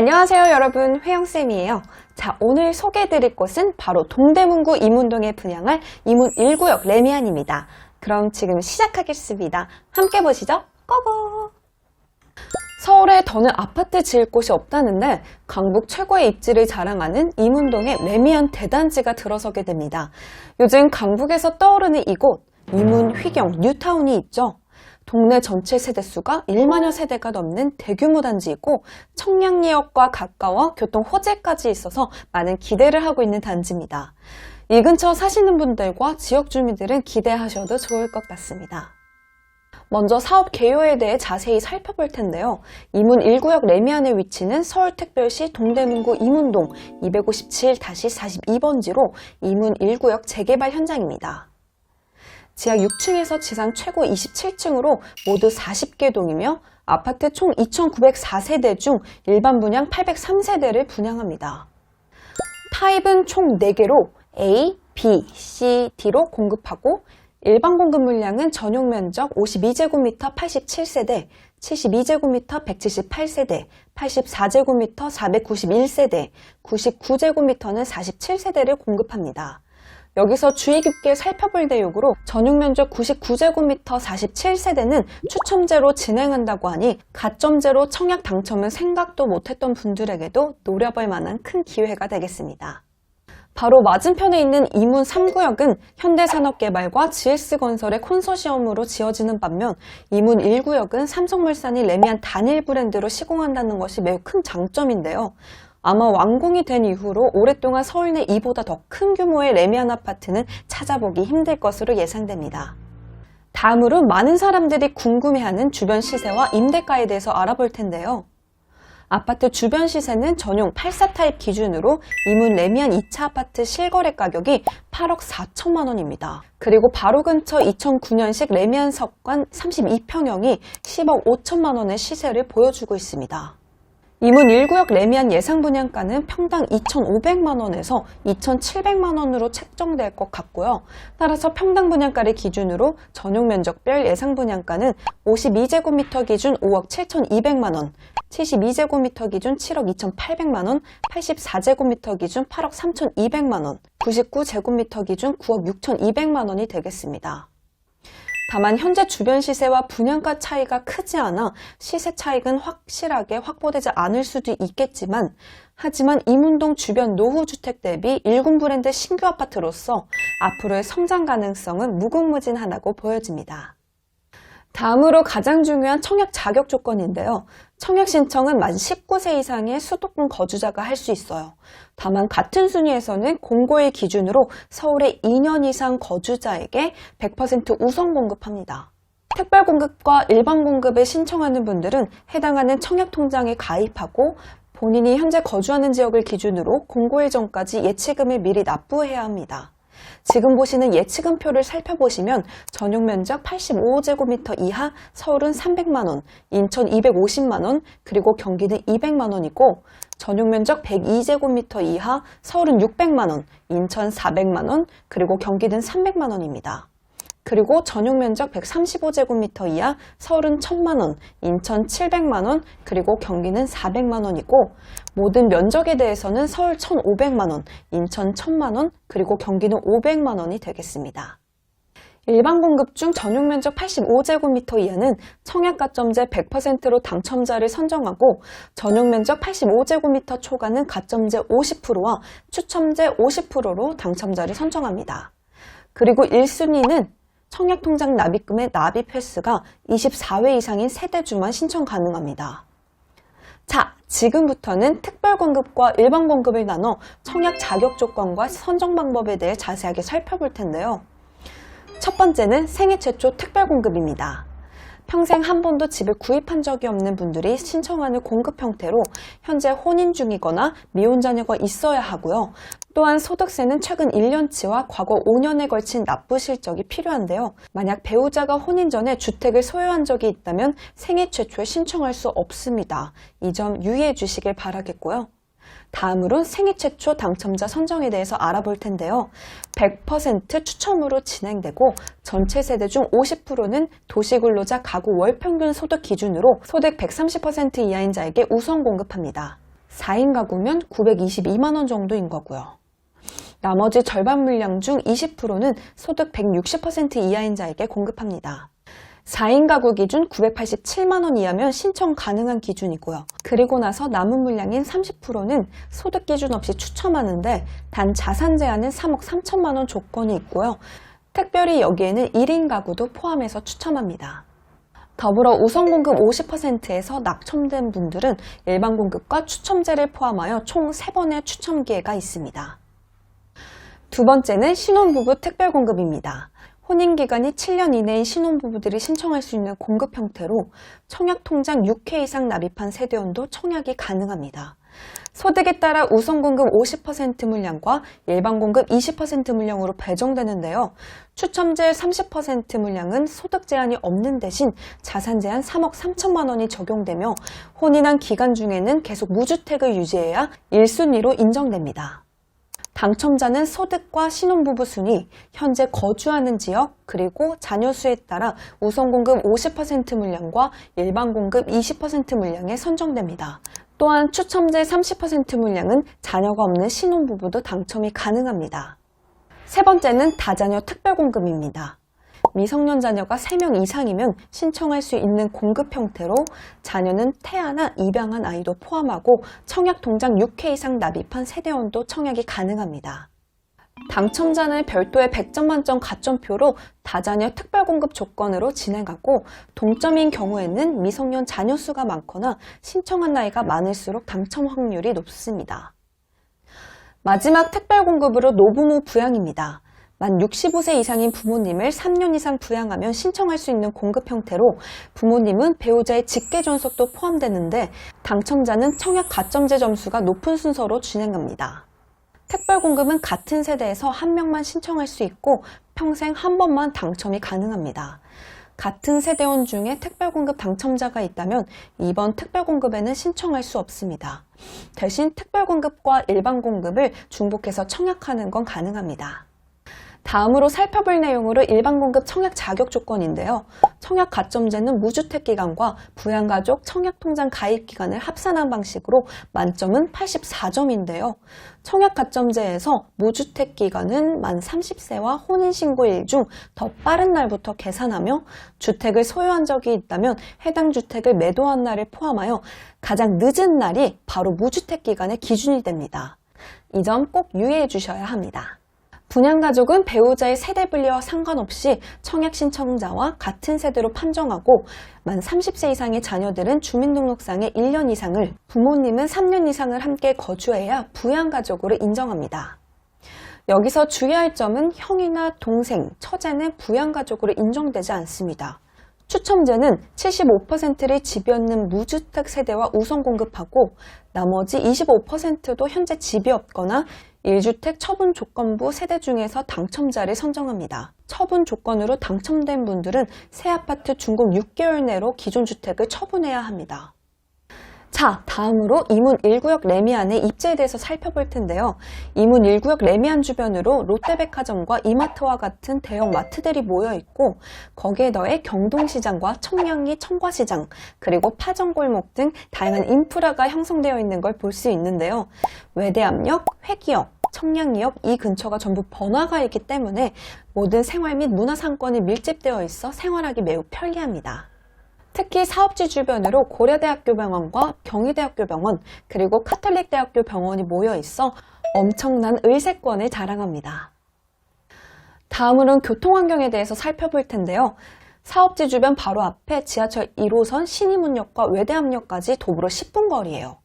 안녕하세요 여러분. 회영쌤이에요. 자 오늘 소개해드릴 곳은 바로 동대문구 이문동에 분양할 이문 1구역 레미안입니다. 그럼 지금 시작하겠습니다. 함께 보시죠. 고고 서울에 더는 아파트 지을 곳이 없다는데 강북 최고의 입지를 자랑하는 이문동에 레미안 대단지가 들어서게 됩니다. 요즘 강북에서 떠오르는 이곳 이문 휘경 뉴타운이 있죠 동네 전체 세대수가 1만여 세대가 넘는 대규모 단지이고 청량리역과 가까워 교통 호재까지 있어서 많은 기대를 하고 있는 단지입니다. 이 근처 사시는 분들과 지역 주민들은 기대하셔도 좋을 것 같습니다. 먼저 사업 개요에 대해 자세히 살펴볼 텐데요. 이문 1구역 레미안의 위치는 서울특별시 동대문구 이문동 257-42번지로 이문 1구역 재개발 현장입니다. 지하 6층에서 지상 최고 27층으로 모두 40개 동이며 아파트 총 2,904세대 중 일반 분양 803세대를 분양합니다. 타입은 총 4개로 A, B, C, D로 공급하고 일반 공급 물량은 전용 면적 52제곱미터 87세대, 72제곱미터 178세대, 84제곱미터 491세대, 99제곱미터는 47세대를 공급합니다. 여기서 주의 깊게 살펴볼 대목으로 전용 면적 99제곱미터 47세대는 추첨제로 진행한다고 하니 가점제로 청약 당첨은 생각도 못했던 분들에게도 노려볼 만한 큰 기회가 되겠습니다. 바로 맞은편에 있는 이문 3구역은 현대산업개발과 GS건설의 콘소시엄으로 지어지는 반면 이문 1구역은 삼성물산이 레미안 단일 브랜드로 시공한다는 것이 매우 큰 장점인데요. 아마 완공이 된 이후로 오랫동안 서울 내 이보다 더 큰 규모의 레미안 아파트는 찾아보기 힘들 것으로 예상됩니다. 다음으로 많은 사람들이 궁금해하는 주변 시세와 임대가에 대해서 알아볼 텐데요. 아파트 주변 시세는 전용 84 타입 기준으로 이문 레미안 2차 아파트 실거래 가격이 8억 4천만 원입니다. 그리고 바로 근처 2009년식 레미안 석관 32평형이 10억 5천만 원의 시세를 보여주고 있습니다. 이문 1구역 레미안 예상 분양가는 평당 2,500만원에서 2,700만원으로 책정될 것 같고요. 따라서 평당 분양가를 기준으로 전용 면적별 예상 분양가는 52제곱미터 기준 5억 7,200만원, 72제곱미터 기준 7억 2,800만원, 84제곱미터 기준 8억 3,200만원, 99제곱미터 기준 9억 6,200만원이 되겠습니다. 다만 현재 주변 시세와 분양가 차이가 크지 않아 시세 차익은 확실하게 확보되지 않을 수도 있겠지만 하지만 이문동 주변 노후주택 대비 1군 브랜드 신규 아파트로서 앞으로의 성장 가능성은 무궁무진하다고 보여집니다. 다음으로 가장 중요한 청약 자격 조건인데요. 청약 신청은 만 19세 이상의 수도권 거주자가 할 수 있어요. 다만 같은 순위에서는 공고일 기준으로 서울에 2년 이상 거주자에게 100% 우선 공급합니다. 특별 공급과 일반 공급에 신청하는 분들은 해당하는 청약 통장에 가입하고 본인이 현재 거주하는 지역을 기준으로 공고일 전까지 예치금을 미리 납부해야 합니다. 지금 보시는 예치금표를 살펴보시면 전용 면적 85제곱미터 이하 서울은 300만원, 인천 250만원, 그리고 경기는 200만원이고 전용 면적 102제곱미터 이하 서울은 600만원, 인천 400만원, 그리고 경기는 300만원입니다. 그리고 전용 면적 135제곱미터 이하 서울은 1000만원, 인천 700만 원, 그리고 경기는 400만 원이고 모든 면적에 대해서는 서울 1,500만 원, 인천 1000만원, 그리고 경기는 500만 원이 되겠습니다. 일반 공급 중 전용 면적 85제곱미터 이하는 청약가점제 100%로 당첨자를 선정하고 전용 면적 85제곱미터 초과는 가점제 50%와 추첨제 50%로 당첨자를 선정합니다. 그리고 1순위는 청약통장 납입금의 납입 횟수가 24회 이상인 세대주만 신청 가능합니다. 자, 지금부터는 특별공급과 일반공급을 나눠 청약 자격 조건과 선정 방법에 대해 자세하게 살펴볼 텐데요. 첫 번째는 생애 최초 특별공급입니다. 평생 한 번도 집을 구입한 적이 없는 분들이 신청하는 공급 형태로 현재 혼인 중이거나 미혼 자녀가 있어야 하고요. 또한 소득세는 최근 1년치와 과거 5년에 걸친 납부 실적이 필요한데요. 만약 배우자가 혼인 전에 주택을 소유한 적이 있다면 생애 최초에 신청할 수 없습니다. 이 점 유의해 주시길 바라겠고요. 다음으로 생애 최초 당첨자 선정에 대해서 알아볼 텐데요. 100% 추첨으로 진행되고 전체 세대 중 50%는 도시근로자 가구 월 평균 소득 기준으로 소득 130% 이하인 자에게 우선 공급합니다. 4인 가구면 922만 원 정도인 거고요. 나머지 절반 물량 중 20%는 소득 160% 이하인 자에게 공급합니다. 4인 가구 기준 987만 원 이하면 신청 가능한 기준이고요. 그리고 나서 남은 물량인 30%는 소득 기준 없이 추첨하는데 단 자산 제한은 3억 3천만 원 조건이 있고요. 특별히 여기에는 1인 가구도 포함해서 추첨합니다. 더불어 우선 공급 50%에서 낙첨된 분들은 일반 공급과 추첨제를 포함하여 총 3번의 추첨 기회가 있습니다. 두 번째는 신혼부부 특별 공급입니다. 혼인기간이 7년 이내인 신혼부부들이 신청할 수 있는 공급 형태로 청약통장 6회 이상 납입한 세대원도 청약이 가능합니다. 소득에 따라 우선 공급 50% 물량과 일반 공급 20% 물량으로 배정되는데요. 추첨제 30% 물량은 소득 제한이 없는 대신 자산 제한 3억 3천만 원이 적용되며 혼인한 기간 중에는 계속 무주택을 유지해야 1순위로 인정됩니다. 당첨자는 소득과 신혼부부 순위, 현재 거주하는 지역, 그리고 자녀 수에 따라 우선 공급 50% 물량과 일반 공급 20% 물량에 선정됩니다. 또한 추첨제 30% 물량은 자녀가 없는 신혼부부도 당첨이 가능합니다. 세 번째는 다자녀 특별공급입니다. 미성년 자녀가 3명 이상이면 신청할 수 있는 공급 형태로 자녀는 태아나 입양한 아이도 포함하고 청약 통장 6회 이상 납입한 세대원도 청약이 가능합니다. 당첨자는 별도의 100점 만점 가점표로 다자녀 특별공급 조건으로 진행하고 동점인 경우에는 미성년 자녀 수가 많거나 신청한 나이가 많을수록 당첨 확률이 높습니다. 마지막 특별공급으로 노부모 부양입니다. 만 65세 이상인 부모님을 3년 이상 부양하면 신청할 수 있는 공급 형태로 부모님은 배우자의 직계 존속도 포함되는데 당첨자는 청약 가점제 점수가 높은 순서로 진행합니다. 특별 공급은 같은 세대에서 한 명만 신청할 수 있고 평생 한 번만 당첨이 가능합니다. 같은 세대원 중에 특별 공급 당첨자가 있다면 이번 특별 공급에는 신청할 수 없습니다. 대신 특별 공급과 일반 공급을 중복해서 청약하는 건 가능합니다. 다음으로 살펴볼 내용으로 일반 공급 청약 자격 조건인데요. 청약 가점제는 무주택 기간과 부양가족 청약 통장 가입 기간을 합산한 방식으로 만점은 84점인데요. 청약 가점제에서 무주택 기간은 만 30세와 혼인신고일 중 더 빠른 날부터 계산하며 주택을 소유한 적이 있다면 해당 주택을 매도한 날을 포함하여 가장 늦은 날이 바로 무주택 기간의 기준이 됩니다. 이 점 꼭 유의해 주셔야 합니다. 분양가족은 배우자의 세대 분리와 상관없이 청약 신청자와 같은 세대로 판정하고 만 30세 이상의 자녀들은 주민등록상에 1년 이상을, 부모님은 3년 이상을 함께 거주해야 부양가족으로 인정합니다. 여기서 주의할 점은 형이나 동생, 처제는 부양가족으로 인정되지 않습니다. 추첨제는 75%를 집이 없는 무주택 세대와 우선 공급하고 나머지 25%도 현재 집이 없거나 1주택 처분 조건부 세대 중에서 당첨자를 선정합니다. 처분 조건으로 당첨된 분들은 새 아파트 준공 6개월 내로 기존 주택을 처분해야 합니다. 자, 다음으로 이문 1구역 레미안의 입지에 대해서 살펴볼 텐데요. 이문 1구역 레미안 주변으로 롯데백화점과 이마트와 같은 대형 마트들이 모여 있고 거기에 더해 경동시장과 청량리 청과시장 그리고 파정골목 등 다양한 인프라가 형성되어 있는 걸 볼 수 있는데요. 외대암역, 회기역, 청량리역 이 근처가 전부 번화가 있기 때문에 모든 생활 및 문화 상권이 밀집되어 있어 생활하기 매우 편리합니다. 특히 사업지 주변으로 고려대학교 병원과 경희대학교 병원 그리고 카톨릭대학교 병원이 모여 있어 엄청난 의세권을 자랑합니다. 다음으로는 교통환경에 대해서 살펴볼 텐데요. 사업지 주변 바로 앞에 지하철 1호선 신의문역과 외대암역까지 도보로 10분 거리예요.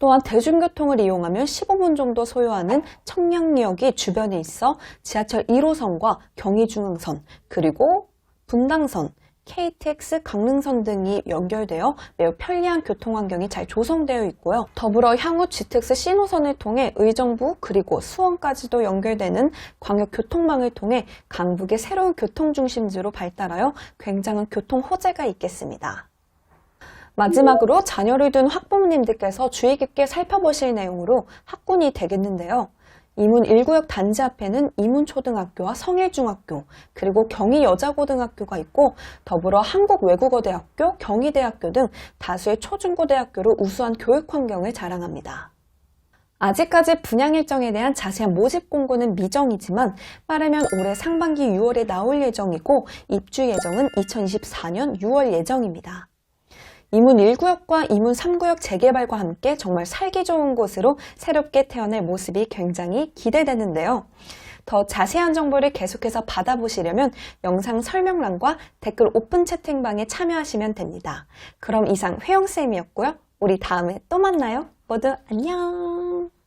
또한 대중교통을 이용하면 15분 정도 소요하는 청량리역이 주변에 있어 지하철 1호선과 경의중앙선 그리고 분당선, KTX 강릉선 등이 연결되어 매우 편리한 교통환경이 잘 조성되어 있고요. 더불어 향후 GTX 신호선을 통해 의정부 그리고 수원까지도 연결되는 광역교통망을 통해 강북의 새로운 교통중심지로 발달하여 굉장한 교통 호재가 있겠습니다. 마지막으로 자녀를 둔 학부모님들께서 주의 깊게 살펴보실 내용으로 학군이 되겠는데요. 이문 1구역 단지 앞에는 이문초등학교와 성일중학교, 그리고 경희여자고등학교가 있고 더불어 한국외국어대학교, 경희대학교 등 다수의 초중고대학교로 우수한 교육 환경을 자랑합니다. 아직까지 분양 일정에 대한 자세한 모집 공고는 미정이지만 빠르면 올해 상반기 6월에 나올 예정이고 입주 예정은 2024년 6월 예정입니다. 이문 1구역과 이문 3구역 재개발과 함께 정말 살기 좋은 곳으로 새롭게 태어날 모습이 굉장히 기대되는데요. 더 자세한 정보를 계속해서 받아보시려면 영상 설명란과 댓글 오픈 채팅방에 참여하시면 됩니다. 그럼 이상 회영쌤이었고요. 우리 다음에 또 만나요. 모두 안녕!